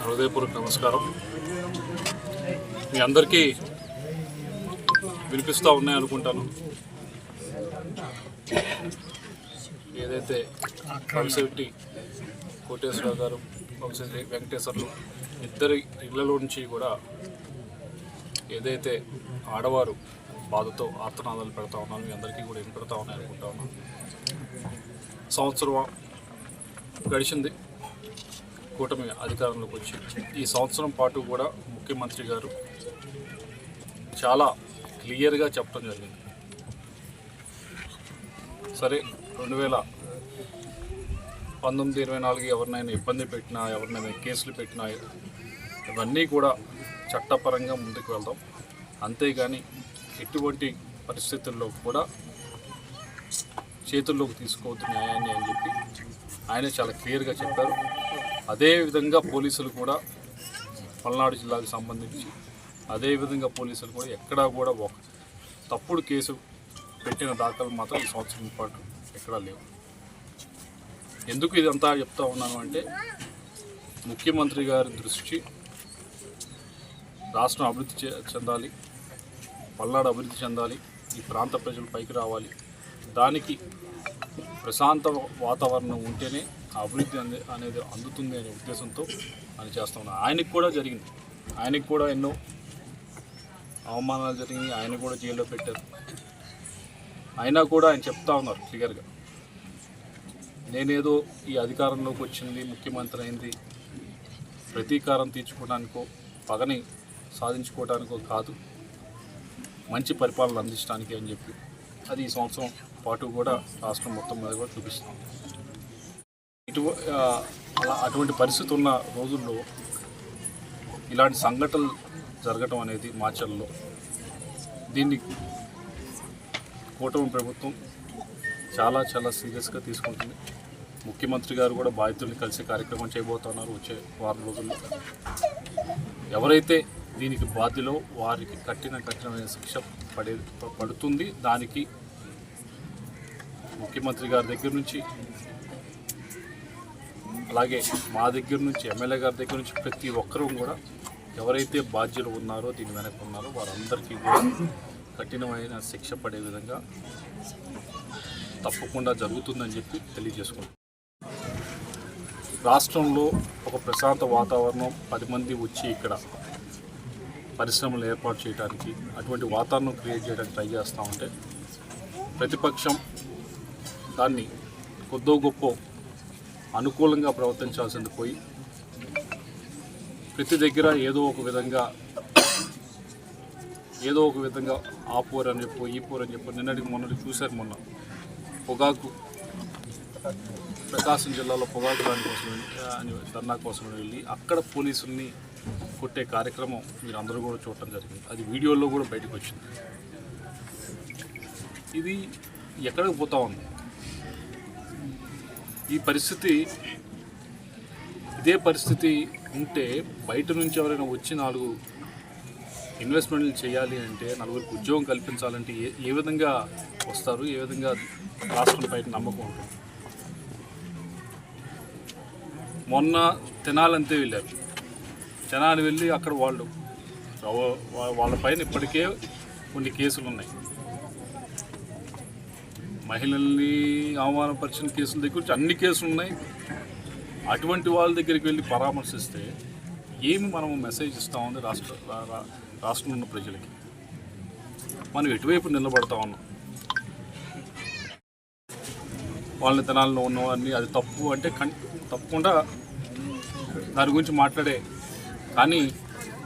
హృదయపూర్వక నమస్కారం. మీ అందరికీ వినిపిస్తూ ఉన్నాయి అనుకుంటాను. ఏదైతే వంశెట్టి కోటేశ్వరరావు గారు వంశెట్టి వెంకటేశ్వర్లు ఇద్దరి ఇళ్ళలో నుంచి కూడా ఏదైతే ఆడవారు బాధతో ఆర్తనాదాలు పెడతా ఉన్నాను మీ అందరికీ కూడా వినపెడతా ఉన్నాయి అనుకుంటా ఉన్నాను. సంవత్సరం గడిచింది. కూటమి అధికారంలోకి వచ్చి ఈ సంవత్సరం పాటు కూడా ముఖ్యమంత్రి గారు చాలా క్లియర్గా చెప్పడం జరిగింది. సరే రెండు వేల పంతొమ్మిది ఇరవై నాలుగు ఎవరినైనా ఇబ్బంది పెట్టినా ఎవరినైనా కేసులు పెట్టినా ఇవన్నీ కూడా చట్టపరంగా ముందుకు వెళ్దాం. అంతేగాని ఎటువంటి పరిస్థితుల్లో కూడా చేతుల్లోకి తీసుకోవద్దు న్యాయాన్ని అని చెప్పి ఆయన చాలా క్లియర్గా చెప్పారు. అదేవిధంగా పోలీసులు కూడా పల్నాడు జిల్లాకు సంబంధించి అదేవిధంగా పోలీసులు కూడా ఎక్కడా కూడా ఒక తప్పుడు కేసు పెట్టిన దాఖలు మాత్రం ఈ సంవత్సరం పాటు ఎక్కడా లేవు. ఎందుకు ఇదంతా చెప్తా ఉన్నాను అంటే ముఖ్యమంత్రి గారి దృష్టి రాష్ట్రం అభివృద్ధి చె- చెందాలి పల్నాడు అభివృద్ధి చెందాలి ఈ ప్రాంత ప్రజలు పైకి రావాలి. దానికి ప్రశాంత వాతావరణం ఉంటేనే అభివృద్ధి అనేది అందుతుంది అనే ఉద్దేశంతో ఆయన చేస్తా ఉన్నారు. ఆయనకు కూడా జరిగింది. ఆయనకు కూడా ఎన్నో అవమానాలు జరిగినాయి. ఆయన కూడా జైల్లో పెట్టారు. అయినా కూడా ఆయన చెప్తా ఉన్నారు క్లియర్గా. నేనేదో ఈ అధికారంలోకి వచ్చింది ముఖ్యమంత్రి అయింది ప్రతీకారం తీర్చుకోవడానికో పగని సాధించుకోవడానికో కాదు. మంచి పరిపాలన అందించడానికి అని చెప్పి. అది ఈ సంవత్సరం పాటు కూడా రాష్ట్రం మొత్తం మీద కూడా చూపిస్తుంది ఇటు అలా అటువంటి పరిస్థితి ఉన్న రోజుల్లో ఇలాంటి సంఘటనలు జరగటం అనేది మాచల్లో దీన్ని కూటమి ప్రభుత్వం చాలా చాలా సీరియస్గా తీసుకుంటుంది. ముఖ్యమంత్రి గారు కూడా బాధితుల్ని కలిసి కార్యక్రమం చేయబోతున్నారు వచ్చే వారం రోజుల్లో. ఎవరైతే దీనికి బాధ్యులో వారికి కఠిన కఠినమైన శిక్ష పడే పడుతుంది దానికి ముఖ్యమంత్రి గారి దగ్గర నుంచి అలాగే మా దగ్గర నుంచి ఎమ్మెల్యే గారి దగ్గర నుంచి ప్రతి ఒక్కరూ కూడా ఎవరైతే బాధ్యులు ఉన్నారో దీని వెనక ఉన్నారో వారందరికీ కూడా కఠినమైన శిక్ష పడే విధంగా తప్పకుండా జరుగుతుందని చెప్పి తెలియజేసుకుంటాం రాష్ట్రంలో ఒక ప్రశాంత వాతావరణం పది మంది వచ్చి ఇక్కడ పరిశ్రమలు ఏర్పాటు చేయడానికి అటువంటి వాతావరణం క్రియేట్ చేయడానికి ట్రై చేస్తూ ఉంటే ప్రతిపక్షం దాన్ని కొద్దో గొప్ప అనుకూలంగా ప్రవర్తించాల్సింది పోయి ప్రతి దగ్గర ఏదో ఒక విధంగా ఏదో ఒక విధంగా ఆ పోర్ అని చెప్పు ఈ పోర్ అని చెప్పు నిన్నటికి మొన్నటి చూశారు మొన్న. పొగాకు ప్రకాశం జిల్లాలో పొగాకు దాని కోసం అని ధర్నా కోసం వెళ్ళి అక్కడ పోలీసుల్ని కొట్టే కార్యక్రమం మీరు అందరూ కూడా చూడటం జరిగింది. అది వీడియోలో కూడా బయటకు వచ్చింది. ఇది ఎక్కడికి పోతా ఉంది? ఈ పరిస్థితి ఇదే పరిస్థితి ఉంటే బయట నుంచి ఎవరైనా వచ్చి నాలుగు ఇన్వెస్ట్మెంట్లు చేయాలి అంటే నలుగురికి ఉద్యోగం కల్పించాలంటే ఏ ఏ విధంగా వస్తారు? ఏ విధంగా రాష్ట్రం పైన నమ్మకం ఉంటుంది? మొన్న తెనాలంతే వెళ్ళారు. తెనాలి వెళ్ళి అక్కడ వాళ్ళు వాళ్ళ పైన ఇప్పటికే కొన్ని కేసులు ఉన్నాయి మహిళల్ని అవమానపరిచిన కేసుల దగ్గర నుంచి అన్ని కేసులు ఉన్నాయి. అటువంటి వాళ్ళ దగ్గరికి వెళ్ళి పరామర్శిస్తే ఏమి మనం మెసేజ్ ఇస్తామని రాష్ట్ర రాష్ట్రంలో ఉన్న ప్రజలకి? మనం ఎటువైపు నిలబడతా ఉన్నాం? వాళ్ళ తినాలని ఉన్నాం అది తప్పు అంటే కం తప్పకుండా దాని గురించి మాట్లాడే. కానీ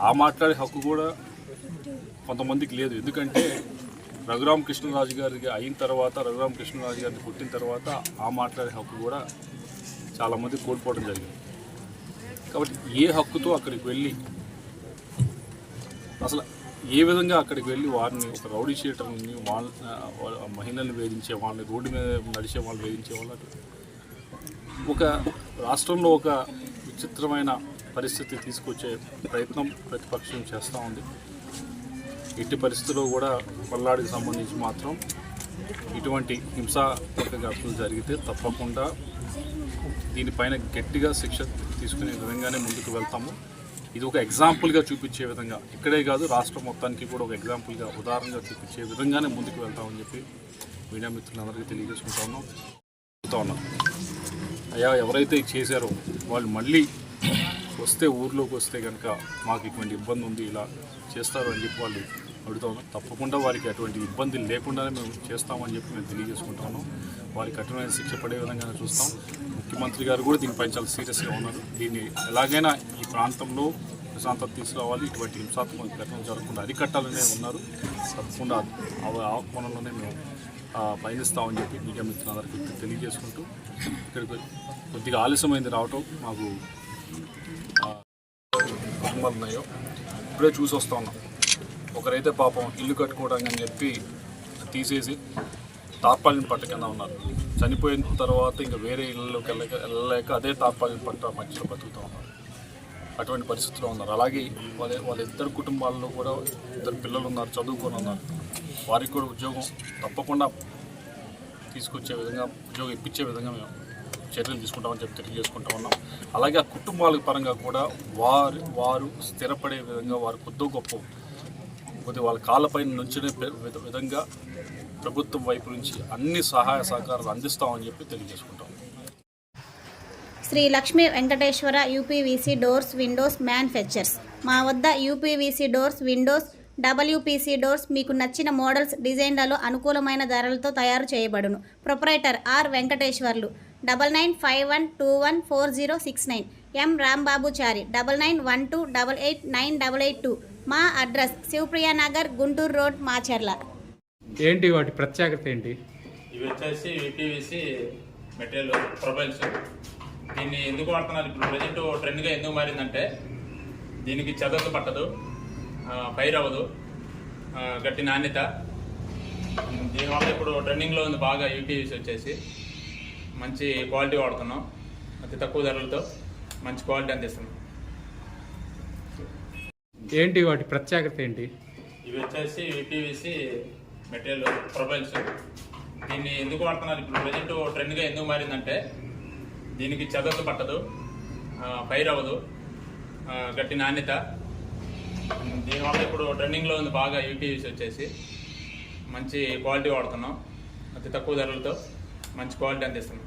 ఆ మాట్లాడే హక్కు కూడా కొంతమందికి లేదు. ఎందుకంటే రఘురామ కృష్ణరాజు గారికి అయిన తర్వాత రఘురామ కృష్ణరాజు గారిని పుట్టిన తర్వాత ఆ మాట్లాడే హక్కు కూడా చాలామంది కోల్పోవడం జరిగింది. కాబట్టి ఏ హక్కుతో అక్కడికి వెళ్ళి అసలు ఏ విధంగా అక్కడికి వెళ్ళి వారిని ఒక రౌడీ షీటర్ని వాళ్ళ మహిళల్ని వేధించే వాళ్ళని రోడ్డు మీద నడిచే వాళ్ళు వేధించే వాళ్ళు ఒక రాష్ట్రంలో ఒక విచిత్రమైన పరిస్థితి తీసుకొచ్చే ప్రయత్నం ప్రతిపక్షం చేస్తూ ఉంది. ఎట్టి పరిస్థితుల్లో కూడా పల్నాడుకి సంబంధించి మాత్రం ఇటువంటి హింసాత్మక ఘటనలు జరిగితే తప్పకుండా దీనిపైన గట్టిగా శిక్ష తీసుకునే విధంగానే ముందుకు వెళ్తాము. ఇది ఒక ఎగ్జాంపుల్గా చూపించే విధంగా ఇక్కడే కాదు రాష్ట్రం మొత్తానికి కూడా ఒక ఎగ్జాంపుల్గా ఉదాహరణగా చూపించే విధంగానే ముందుకు వెళ్తామని చెప్పి మీడియా మిత్రులందరికీ తెలియజేసుకుంటా ఉన్నాం. చెప్తా ఉన్నాం. అయ్యా ఎవరైతే చేశారో వాళ్ళు మళ్ళీ వస్తే ఊర్లోకి వస్తే కనుక మాకు ఇటువంటి ఇబ్బంది ఉంది ఇలా చేస్తారు అని చెప్పి వాళ్ళు అడుగుతాము తప్పకుండా వారికి అటువంటి ఇబ్బంది లేకుండానే మేము చేస్తామని చెప్పి మేము తెలియజేసుకుంటాము వారికి కఠినమైన శిక్ష పడే విధంగానే చూస్తాం. ముఖ్యమంత్రి గారు కూడా దీనిపై చాలా సీరియస్గా ఉన్నారు. దీన్ని ఎలాగైనా ఈ ప్రాంతంలో ప్రశాంతత తీసుకురావాలి. ఇటువంటి హింసాత్మక ఘటనలు జరగకుండా అరికట్టాలనే ఉన్నారు. తప్పకుండా ఆ- మేము పయనిస్తామని చెప్పి మీడియా మిత్రులందరికీ తెలియజేసుకుంటూ ఇక్కడికి కొద్దిగా ఆలస్యమైంది రావటం మాకు కుటుంబాలు ఉన్నాయో ఇప్పుడే చూసి వస్తా ఉన్నాం. ఒకరైతే పాపం ఇల్లు కట్టుకోవడానికి అని చెప్పి తీసేసి తార్పాలిన పట్ట కింద ఉన్నారు. చనిపోయిన తర్వాత ఇంకా వేరే ఇళ్ళలోకి వెళ్ళక వెళ్ళలేక అదే తార్పాలిన పట్ట మధ్యలో బతుకుతూ ఉన్నారు. అటువంటి పరిస్థితిలో ఉన్నారు. అలాగే వాళ్ళ వాళ్ళ ఇద్దరు కుటుంబాల్లో కూడా ఇద్దరు పిల్లలు ఉన్నారు చదువుకొని ఉన్నారు. వారికి కూడా ఉద్యోగం తప్పకుండా తీసుకొచ్చే విధంగా ఉద్యోగం ఇప్పించే విధంగా మేము చర్యలు తీసుకుంటామని చెప్పి తెలియజేసుకుంటా ఉన్నాం. అలాగే ఆ కుటుంబాల పరంగా కూడా వారు వారు స్థిరపడే విధంగా వారు కొద్దో గొప్ప కొద్ది వాళ్ళ కాళ్ళపై నుంచిన విధంగా ప్రభుత్వం వైపు నుంచి అన్ని సహాయ సహకారాలు అందిస్తామని చెప్పి తెలియజేసుకుంటాం. Shri Lakshmi Venkateswara UPVC doors windows manufacturers మా వద్ద UPVC doors windows WPC doors మీకు నచ్చిన మోడల్స్ డిజైన్లలో అనుకూలమైన ధరలతో తయారు చేయబడును. Proprietor R Venkateswarlu. Double nine five one two one four zero six nine. M Rambabuchari. Double nine one two double eight nine double eight two. మా address Shivapriya Nagar Guntur road Macherla. ఏంటి వాటి ప్రత్యేకత ఏంటి? ఇవి వచ్చేసి విపివిసి మెటీరియల్ ప్రొఫైల్స్. దీన్ని ఎందుకు వాడుతున్నారు? ఇప్పుడు ప్రజెంట్ ట్రెండ్గా ఎందుకు మారిందంటే దీనికి చెదలు పట్టదు ఫైర్ అవ్వదు గట్టి నాణ్యత. దీనివల్ల ఇప్పుడు ట్రెండింగ్లో ఉంది బాగా యూపీవీసీ వచ్చేసి. మంచి క్వాలిటీ వాడుతున్నాం అతి తక్కువ ధరలతో మంచి క్వాలిటీ అందిస్తున్నాం. ఏంటి వాటి ప్రత్యేకత ఏంటి? ఇవి వచ్చేసి విపివిసి మెటీరియల్ ప్రొఫైల్స్ దీన్ని ఎందుకు వాడుతున్నారు? ఇప్పుడు ప్రజెంట్ ట్రెండ్గా ఎందుకు మారిందంటే దీనికి చెదలు పట్టదు ఫైర్ అవ్వదు గట్టి నాణ్యత. దీనివల్ల ఇప్పుడు ట్రెండింగ్లో ఉంది బాగా యూపీవీసీ వచ్చేసి. మంచి క్వాలిటీ వాడుతున్నాం అతి తక్కువ ధరలతో మంచి క్వాలిటీ అందిస్తున్నాం.